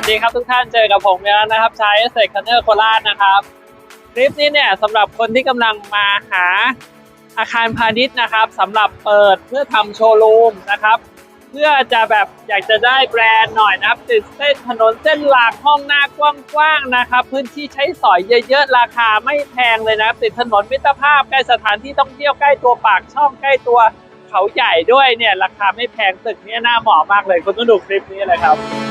วัสดีครับทุกท่านเจอกับผมแล้วนะครับชายเอสเซคันเนอร์โคราชนะครับ คลิปนี้เนี่ยสำหรับคนที่กำลังมาหาอาคารพาณิชย์นะครับสำหรับเปิดเพื่อทำโชว์รูมนะครับ เพื่อจะแบบอยากจะได้แบรนด์หน่อยนะครับติดเส้นถนนเส้นหลักห้องหน้ากว้างๆนะครับ พื้นที่ใช้สอยเยอะๆ ราคาไม่แพงเลยนะครับติดถนนมิตรภาพใกล้สถานที่ท่องเที่ยวใกล้ตัวปากช่องใกล้ตัวเขาใหญ่ด้วยเนี่ยราคาไม่แพงตึกนี้น่าเหมาะมากเลยคุณต้องดูคลิปนี้เลยครับ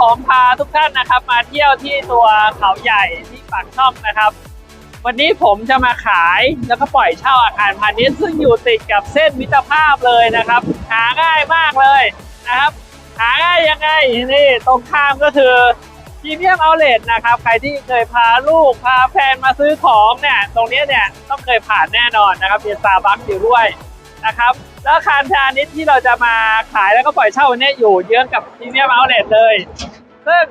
ผมพาทุกท่านนะครับ มาเที่ยวที่ตัวเขาใหญ่ที่ปากช่องนะครับ วันนี้ผมจะมาขายแล้วก็ปล่อยเช่าอาคารพาณิชย์ซึ่งอยู่ติดกับเส้นมิตรภาพเลยนะครับ หาง่ายมากเลยนะครับ หาง่ายยังไงนี่ตรงข้ามก็คือพรีเมียมเอาเลทนะครับ ใครที่เคยพาลูกพาแฟนมาซื้อของเนี่ย ตรงนี้เนี่ยต้องเคยผ่านแน่นอนนะครับมีซาบัคอยู่ด้วย นะครับ แล้วอาคารพาณิชย์ที่เราจะมาขายแล้วก็ปล่อยเช่าวันนี้อยู่เยื้องกับพรีเมียมเอาเลทเลย ซึ่ง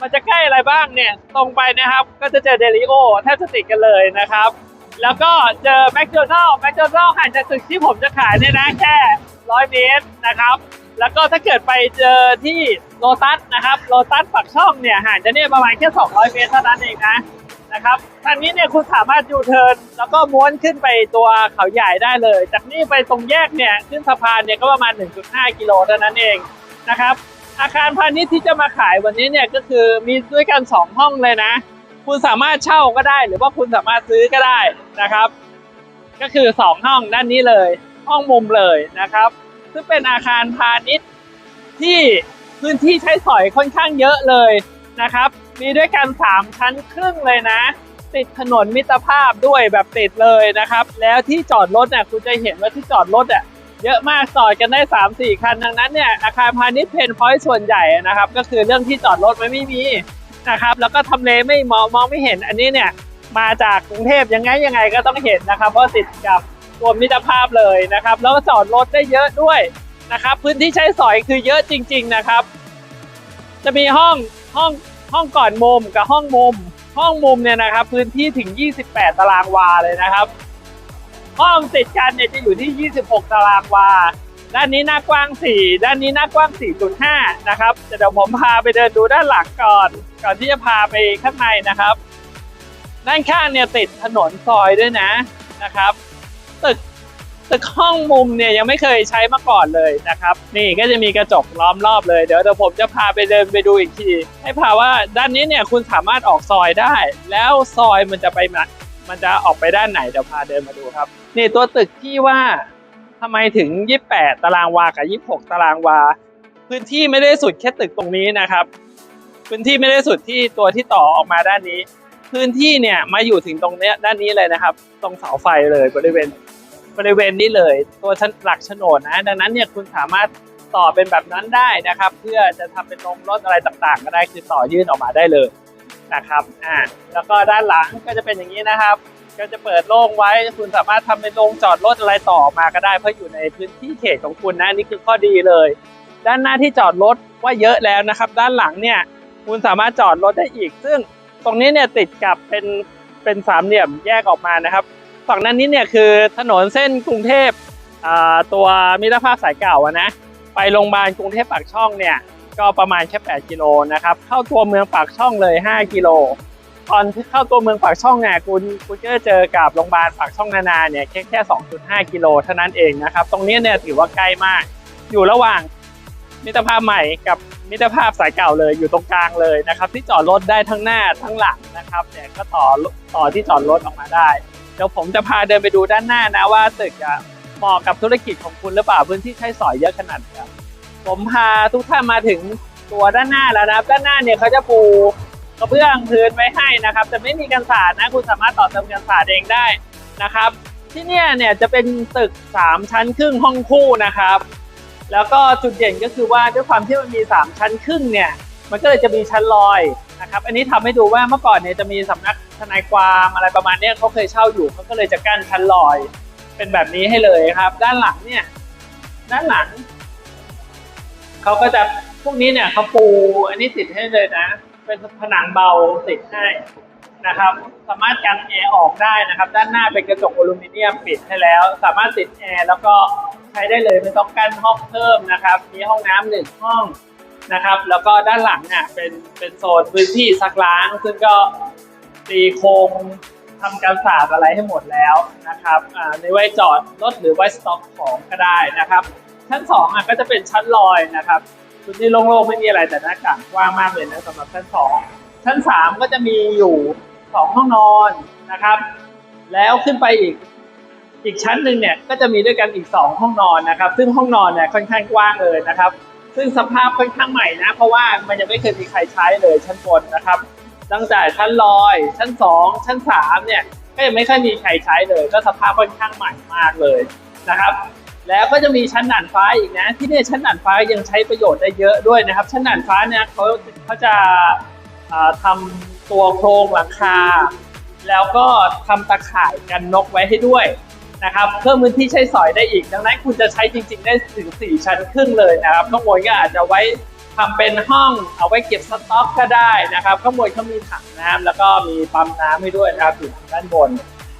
มันจะใกล้อะไรบ้างเนี่ย ตรงไปนะครับ ก็จะเจอเดลิโอแทบจะติดกันเลยนะครับ แล้วก็เจอแมคโดนัลล์แมคโดนัลล์ห่างจากตึกที่ผมจะขายเนี่ยนะแค่ร้อยเมตรนะครับ แล้วก็ถ้าเกิดไปเจอที่โลตัสนะครับ โลตัสปักช่องเนี่ยห่างจากเนี่ยประมาณแค่ 200 เมตรเท่านั้นเองนะ นะครับทางนี้เนี่ยคุณสามารถยูเทิร์นแล้วก็ม้วนขึ้นไปตัวเขาใหญ่ได้เลย จากนี้ไปตรงแยกเนี่ยขึ้นสะพานเนี่ยก็ประมาณ 1.5 กิโลเท่านั้นเองนะครับ อาคารพาณิชย์ที่จะมาขายวันนี้เนี่ยก็คือมีด้วยกัน 2 ห้องเลยนะ คุณสามารถเช่าก็ได้ หรือว่าคุณสามารถซื้อก็ได้นะครับ ก็คือ 2 ห้องด้านนี้เลย ห้องมุมเลยนะครับ ซึ่งเป็นอาคารพาณิชย์ที่พื้นที่ใช้สอยค่อนข้างเยอะเลย นะครับ มีด้วยกัน 3 ชั้นครึ่งเลยนะ ติดถนนมิตรภาพด้วยแบบติดเลยนะครับ แล้วที่จอดรถเนี่ยคุณจะเห็นว่าที่จอดรถอะเยอะมากจอดกันได้ 3 4 คันดังนั้นเนี่ยอาคารพาณิชย์เพนพอยต์ส่วนใหญ่นะครับ ก็คือเรื่องที่จอดรถมันไม่มีนะครับ แล้วก็ทำเลไม่มองมองไม่เห็นอันนี้เนี่ยมาจากกรุงเทพยังไงยังไงก็ต้องเห็นนะครับ เพราะติดกับตัวมิตรภาพเลยนะครับ แล้วก็จอดรถได้เยอะด้วยนะครับ พื้นที่ใช้สอยคือเยอะจริง ๆนะครับ จะมีห้อง ห้องห้องก่อนมุมกับห้องมุม ห้องมุมเนี่ยนะครับ พื้นที่ถึง 28 ตารางวาเลยนะครับ ห้องติดกันเนี่ยจะอยู่ที่ 26 ตารางวา ด้านนี้หน้ากว้าง 4 ด้านนี้หน้ากว้าง 4.5 นะครับเดี๋ยวผมพาไปเดินดูด้านหลังก่อน ก่อนที่จะพาไปข้างในนะครับ ด้านข้างเนี่ยติดถนนซอยด้วยนะนะครับ ตึก ตึกห้องมุมเนี่ยยังไม่เคยใช้มาก่อนเลยนะครับ นี่ก็จะมีกระจกล้อมรอบเลยเดี๋ยวเดี๋ยวผมจะพาไปเดินไปดูอีกที ให้พาว่าด้านนี้เนี่ยคุณสามารถออกซอยได้ แล้วซอยมันจะไปมามันจะออกไปด้านไหนเดี๋ยวพาเดินมาดูครับ นี่ตัวตึกที่ว่าทำไมถึง 28 ตารางวากับ 26 ตารางวา พื้นที่ไม่ได้สุดแค่ตึกตรงนี้นะครับ พื้นที่ไม่ได้สุดที่ตัวที่ต่อออกมาด้านนี้ พื้นที่เนี่ยมาอยู่ถึงตรงเนี้ยด้านนี้เลยนะครับ ตรงเสาไฟเลยบริเวณ บริเวณนี้เลย ตัวหลักโฉนดนะ ดังนั้นเนี่ยคุณสามารถต่อเป็นแบบนั้นได้นะครับ เพื่อจะทำเป็นโรงรถอะไรต่างๆ ก็ได้คือต่อยื่นออกมาได้เลยนะครับอ่าแล้วก็ด้านหลังก็จะเป็นอย่างนี้นะครับ ก็จะเปิดโล่งไว้คุณสามารถทำเป็นโรงจอดรถอะไรต่อออกมาก็ได้ เพราะอยู่ในพื้นที่เขตของคุณนะนี่คือข้อดีเลย ด้านหน้าที่จอดรถว่าเยอะแล้วนะครับ ด้านหลังเนี่ยคุณสามารถจอดรถได้อีก ซึ่งตรงนี้เนี่ยติดกับเป็นเป็นสามเหลี่ยมแยกออกมานะครับ ฝั่งนั้นนี้เนี่ยคือถนนเส้นกรุงเทพตัวมิตรภาพสายเก่าอะนะ ไปโรงพยาบาลกรุงเทพปากช่องเนี่ยก็ประมาณแค่ 8 กิโลนะครับ เข้าตัวเมืองปากช่องเลย 5 กิโล ตอนที่เข้าตัวเมืองปากช่องเนี่ยคุณคุณก็จะเจอกับโรงพยาบาลปากช่องนานาเนี่ยแค่แค่ 2.5 กิโลเท่านั้นเองนะครับ ตรงนี้เนี่ยถือว่าใกล้มาก อยู่ระหว่างมิตรภาพใหม่กับมิตรภาพสายเก่าเลยอยู่ตรงกลางเลยนะครับ ที่จอดรถได้ทั้งหน้าทั้งหลังนะครับเนี่ยก็ต่อต่อที่จอดรถออกมาได้ เดี๋ยวผมจะพาเดินไปดูด้านหน้านะว่าตึกอะเหมาะกับธุรกิจของคุณหรือเปล่าพื้นที่ใช้สอยเยอะขนาดไหนครับผมพาทุกท่านมาถึงตัวด้านหน้าแล้วนะครับ ด้านหน้าเนี่ยเขาจะปูกระเบื้องพื้นไว้ให้นะครับแต่ไม่มีกันศาสตร์นะคุณสามารถต่อเติมกันศาสตร์เองได้นะครับ ที่เนี่ยเนี่ยจะเป็นตึก 3 ชั้นครึ่งห้องคู่นะครับ แล้วก็จุดเด่นก็คือว่าด้วยความที่มันมี 3 ชั้นครึ่งเนี่ยมันก็เลยจะมีชั้นลอย นะครับ อันนี้ทำให้ดูว่าเมื่อก่อนเนี่ยจะมีสำนักทนายความอะไรประมาณเนี้ยเขาเคยเช่าอยู่เขาก็เลยจะกั้นชั้นลอย เป็นแบบนี้ให้เลยครับ ด้านหลังเนี่ย ด้านหลังเขาก็จะพวกนี้เนี่ยเขาปูอันนี้ติดให้เลยนะ เป็นผนังเบาติดให้นะครับ สามารถกันแอร์ออกได้นะครับ ด้านหน้าเป็นกระจกอลูมิเนียมปิดให้แล้ว สามารถติดแอร์แล้วก็ใช้ได้เลยไม่ต้องกั้นห้องเพิ่มนะครับ มีห้องน้ำหนึ่งห้อง นะครับ แล้วก็ด้านหลังเนี่ยเป็นเป็นโซนพื้นที่ซักล้าง ซึ่งก็ตีโครงทำการสะอาดอะไรให้หมดแล้วนะครับในไว้จอดรถหรือไว้สต็อกของก็ได้นะครับ ชั้นสองอะก็จะเป็นชั้นลอยนะครับพื้นที่โล่งๆไม่มีอะไรแต่หน้าต่างกว้างมากเลยนะสำหรับชั้นสองชั้นสามก็จะมีอยู่สองห้องนอนนะครับ แล้วขึ้นไปอีกอีกชั้นหนึ่งเนี่ยก็จะมีด้วยกันอีกสองห้องนอนนะครับ ซึ่งห้องนอนเนี่ยค่อนข้างกว้างเลยนะครับ ซึ่งสภาพค่อนข้างใหม่นะ เพราะว่ามันยังไม่เคยมีใครใช้เลยชั้นบนนะครับตั้งแต่ชั้นลอย ชั้นสองชั้นสามเนี่ยก็ยังไม่ค่อยมีใครใช้เลย ก็สภาพค่อนข้างใหม่มากเลยนะครับ แล้วก็จะมีชั้นด่านฟ้าอีกนะ ที่เนี่ยชั้นด่านฟ้ายังใช้ประโยชน์ได้เยอะด้วยนะครับ ชั้นด่านฟ้าเนี่ยเขาเขาจะาทำตัวโครงหลังคา แล้วก็ทำตะข่ายกันนกไว้ให้ด้วย นะครับเพิ่มพื้นที่ใช้สอยได้อีก ดังนั้นคุณจะใช้จริง ๆ ได้ถึง 4 ชั้นครึ่งเลยนะครับข้างบนก็อาจจะไว้ทำเป็นห้องเอาไว้เก็บสต็อกก็ได้นะครับข้างบนเขามีถังน้ำแล้วก็มีปั๊มน้ำให้ด้วยนะครับอยู่ด้านบน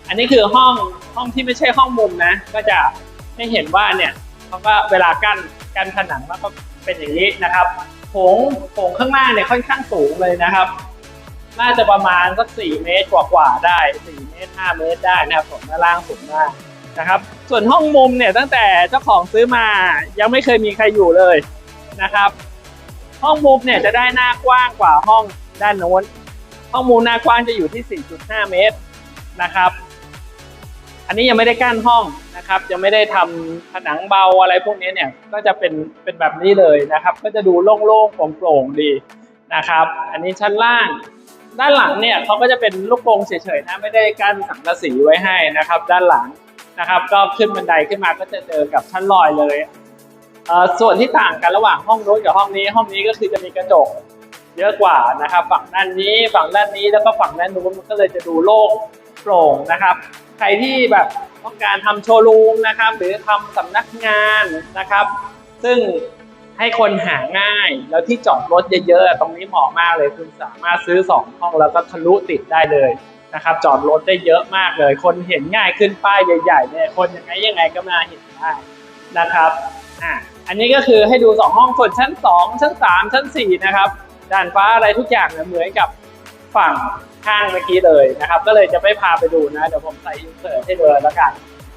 อันนี้คือห้องห้องที่ไม่ใช่ห้องมุมนะ ก็จะให้เห็นว่าเนี่ยเขาก็เวลากั้นกั้นผนังมันก็เป็นอย่างนี้นะครับโถงโถงข้างล่างเนี่ยค่อนข้างสูงเลยนะครับน่าจะประมาณสักสี่เมตรกว่าๆได้สี่เมตรห้าเมตรได้นะครับผมด้านล่างสูงมาก นะครับ ส่วนห้องมุมเนี่ยตั้งแต่เจ้าของซื้อมายังไม่เคยมีใครอยู่เลยนะครับ ห้องมุมเนี่ยจะได้หน้ากว้างกว่าห้องด้านโน้น ห้องมุมหน้ากว้างจะอยู่ที่ 4.5 เมตรนะครับ อันนี้ยังไม่ได้กั้นห้องนะครับ ยังไม่ได้ทำผนังเบาอะไรพวกนี้เนี่ยก็จะเป็นเป็นแบบนี้เลยนะครับ ก็จะดูโล่งๆโปร่งๆดีนะครับ อันนี้ชั้นล่างด้านหลังเนี่ยเขาก็จะเป็นลูกโป่งเฉยๆนะไม่ได้กั้นสังกะสีไว้ให้นะครับ ด้านหลัง นะครับ ก็ขึ้นบันไดขึ้นมาก็จะเจอกับชั้นลอยเลยเส่วนที่ต่างกันระหว่างห้องโน้นกับห้องนี้ ห้องนี้ก็คือจะมีกระจกเยอะกว่านะครับ ฝั่งด้านนี้ฝั่งด้านนี้แล้วก็ฝั่งด้านนู้นมันก็เลยจะดูโล่งโปร่งนะครับ ใครที่แบบต้องการทำโชว์รูมนะครับ หรือทำสำนักงานนะครับ ซึ่งให้คนหาง่ายแล้วที่จอดรถเยอะๆตรงนี้เหมาะมากเลย คุณสามารถซื้อ 2 ห้องแล้วก็ทะลุติดได้เลย นะครับจอดรถได้เยอะมากเลย คนเห็นง่ายขึ้นป้ายใหญ่ๆเนี่ยคนยังไงยังไงก็มาเห็นได้นะครับอะอันนี้ก็คือให้ดู 2 ห้องส่วนชั้น 2 ชั้น 3 ชั้น 4 นะครับด่านฟ้าอะไรทุกอย่างเนี่ยเหมือนกับฝั่งข้างเมื่อกี้เลยนะครับ ก็เลยจะไม่พาไปดูนะ เดี๋ยวผมใส่อินเสิร์ตให้ดูแล้วกัน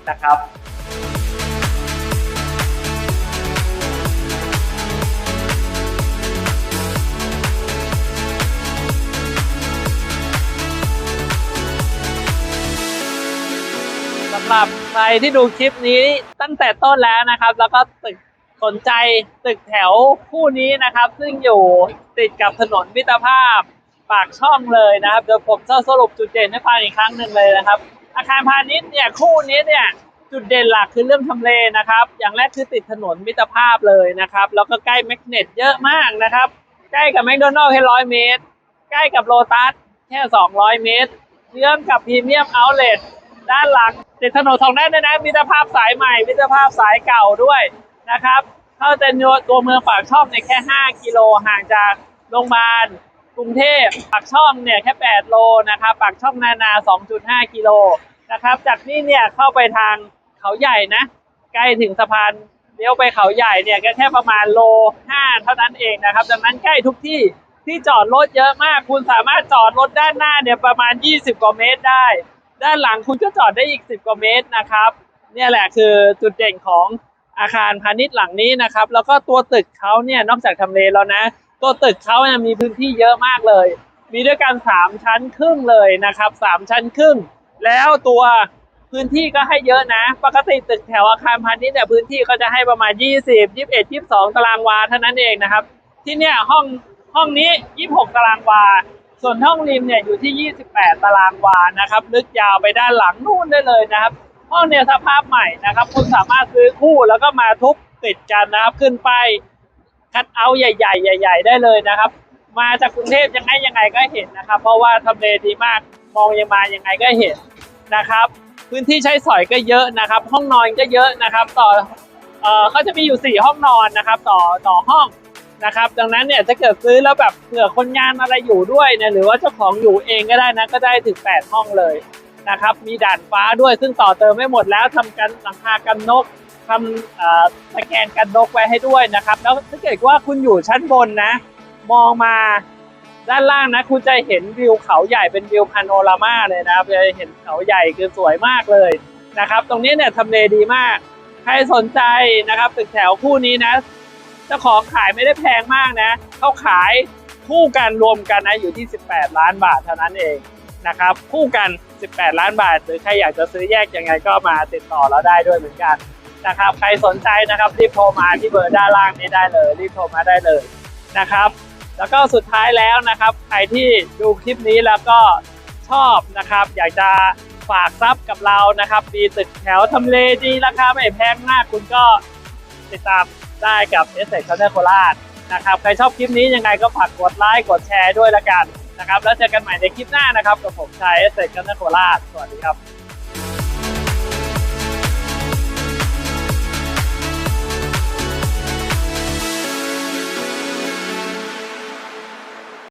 นะครับ หรับใครที่ดูคลิปนี้ตั้งแต่ต้นแล้วนะครับ แล้วก็ตึกสนใจตึกแถวคู่นี้นะครับ ซึ่งอยู่ติดกับถนนมิตรภาพปากช่องเลยนะครับเดี๋ยวผมจะสรุปจุดเด่นให้ฟังอีกครั้งหนึ่งเลยนะครับ อาคารพาณิชย์เนี่ยคู่นี้เนี่ยจุดเด่นหลักคือเรื่องทำเลนะครับ อย่างแรกคือติดถนนมิตรภาพเลยนะครับ แล้วก็ใกล้แมกเนตเยอะมากนะครับ ใกล้กับแมคโดนัลล์แค่ร้อยเมตร ใกล้กับโลตัสแค่ 200 เมตรเชื่อมกับพรีเมียมเอาท์เลทด้านหลัง ติดถนนสองด้านด้วยนะมิตรภาพสายใหม่มิตรภาพสายเก่าด้วยนะครับเข้าแต่ตัวเมืองปากช่องเนี่ยแค่ 5 กิโลห่างจากโรงพยาบาลกรุงเทพปากช่องเนี่ยแค่ 8 โลนะครับปากช่องนานา 2.5 กิโลนะครับจากนี่เนี่ยเข้าไปทางเขาใหญ่นะใกล้ถึงสะพานเลี้ยวไปเขาใหญ่เนี่ยก็แค่ประมาณโล 5 เท่านั้นเองนะครับดังนั้นใกล้ทุกที่ที่จอดรถเยอะมาก คุณสามารถจอดรถด้านหน้าเนี่ยประมาณ 20 กว่าเมตรได้ ด้านหลังคุณก็จอดได้อีก 10 กว่าเมตรนะครับ เนี่ยแหละคือจุดเด่นของอาคารพาณิชย์หลังนี้นะครับ แล้วก็ตัวตึกเขาเนี่ยนอกจากทำเลแล้วนะ ตัวตึกเขาเนี่ยมีพื้นที่เยอะมากเลย มีด้วยกัน 3 ชั้นครึ่งเลยนะครับ 3 ชั้นครึ่ง แล้วตัวพื้นที่ก็ให้เยอะนะ ปกติตึกแถวอาคารพาณิชย์เนี่ยพื้นที่ก็จะให้ประมาณ 20 21 22 ตารางวาเท่านั้นเองนะครับ ที่เนี่ยห้องห้องนี้ 26 ตารางวา ส่วนห้องริมเนี่ยอยู่ที่ 28 ตารางวานะครับ ลึกยาวไปด้านหลังนู่นได้เลยนะครับ ห้องเนี่ยสภาพใหม่นะครับ คุณสามารถซื้อคู่แล้วก็มาทุบติดกันนะครับ ขึ้นไปคัดเอาใหญ่ๆใหญ่ ๆ ได้เลยนะครับ มาจากกรุงเทพยังไงยังไงก็เห็นนะครับ เพราะว่าทำเลดีมากมองยังมายังไงก็เห็นนะครับ พื้นที่ใช้สอยก็เยอะนะครับ ห้องนอนก็เยอะนะครับ ต่อเอ่อเขาจะมีอยู่สี่ห้องนอนนะครับ ต่อต่อห้อง นะครับ ดังนั้นเนี่ยถ้าเกิดซื้อแล้วแบบเผื่อคนงานอะไรอยู่ด้วยเนี่ยหรือว่าเจ้าของอยู่เองก็ได้นะก็ได้ถึงแปดห้องเลยนะครับ มีด่านฟ้าด้วยซึ่งต่อเติมไม่หมดแล้วทำกันหลังคากันนกทำเอ่อตะแกรงกันนกไว้ให้ด้วยนะครับ แล้วถ้าเกิดว่าคุณอยู่ชั้นบนนะ มองมาด้านล่างนะคุณจะเห็นวิวเขาใหญ่เป็นวิวพาโนรามาเลยนะครับจะเห็นเขาใหญ่คือสวยมากเลยนะครับ ตรงนี้เนี่ยทำเลดีมาก ใครสนใจนะครับตึกแถวคู่นี้นะ เจ้าของขายไม่ได้แพงมากนะเขาขายคู่กันรวมกันนะอยู่ที่ 18 ล้านบาทเท่านั้นเองนะครับคู่กัน 18 ล้านบาท หรือใครอยากจะซื้อแยกยังไงก็มาติดต่อเราได้ด้วยเหมือนกันนะครับใครสนใจนะครับรีบโทรมาที่เบอร์ด้านล่างนี้ได้เลย รีบโทรมาได้เลยนะครับ แล้วก็สุดท้ายแล้วนะครับใครที่ดูคลิปนี้แล้วก็ชอบนะครับ อยากจะฝากซับกับเรานะครับมีตึกแถวทำเลดีราคาไม่แพงมากคุณก็ติดตาม ได้กับเอสเซ c คอนเนอร์โคราชนะครับใครชอบคลิปนี้ยังไงก็ฝากกดไลค์กดแชร์ด้วยละกันนะครับแล้วเจอกันใหม่ในคลิปหน้านะครับกับผมชายเอสเซ c คอนเนอร์โคราชสวัสดีครับ